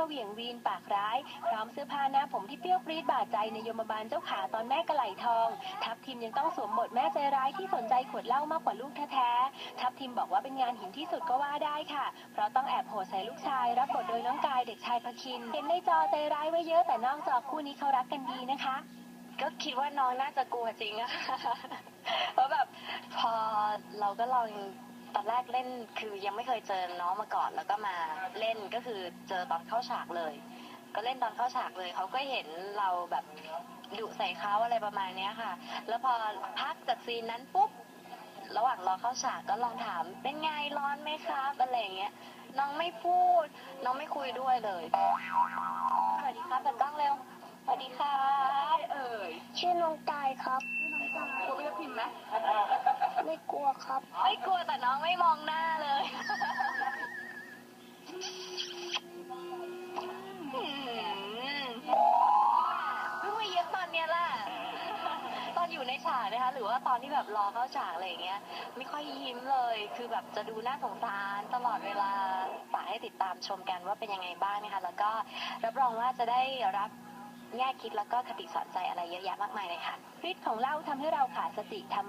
มาเหวี่ยงวีนปากร้าย พร้อมเสื้อผ้าหน้าผมที่เปรี้ยวปรี๊ดบาดใจในยมบาลเจ้าขาตอนแม่กระไหลทอง ทัพทิมยังต้องสวมบทแม่ใจร้ายที่สนใจขวดเหล้ามากกว่าลูกแท้ๆทัพทิมบอกว่าเป็นงานหินที่สุดก็ว่าได้ค่ะ เพราะต้องแอบโหดใส่ลูกชาย รับบทโดยน้องกายเด็กชายพคิน เห็นในจอใจร้ายไว้เยอะแต่นอกจอคู่นี้เขารักกันดีนะคะ ก็คิดว่าน้องน่าจะกลัวจริงอะเพราะแบบพอเราก็ลอง ตอนแรกเล่นคือยังไม่เคยเจอน้องมาก่อน แล้วก็มาเล่นก็คือเจอตอนเข้าฉากเลย ก็เล่นตอนเข้าฉากเลยเขาก็เห็นเราแบบดุใส่เขาอะไรประมาณเนี้ยค่ะ แล้วพอพักจากซีนนั้นปุ๊บระหว่างรอเข้าฉากก็ลองถามเป็นไงร้อนไหมครับอะไรอย่างเงี้ยน้องไม่พูด น้องไม่คุยด้วยเลยสวัสดีครับเปิดกล้องเร็วสวัสดีครับเอ่ยชื่อน้องกายครับกลัวพี่จะพิมพ์ไหม ไม่กลัวครับ ไม่กลัวแต่น้องไม่มองหน้าเลยหืมเพิ่งมาเย็บตอนเนี้ยแหละตอนอยู่ในฉากนะคะ หรือว่าตอนที่แบบรอเข้าฉากอะไรอย่างเงี้ย ไม่ค่อยยิ้มเลย คือแบบจะดูน่าสงสารตลอดเวลาฝากให้ติดตามชมกันว่าเป็นยังไงบ้างนะคะ แล้วก็รับรองว่าจะได้รับแง่คิดแล้วก็คติสอนใจอะไรเยอะแยะมากมายเลยค่ะฤทธิ์ของเหล้าทำให้เราขาดสติทำ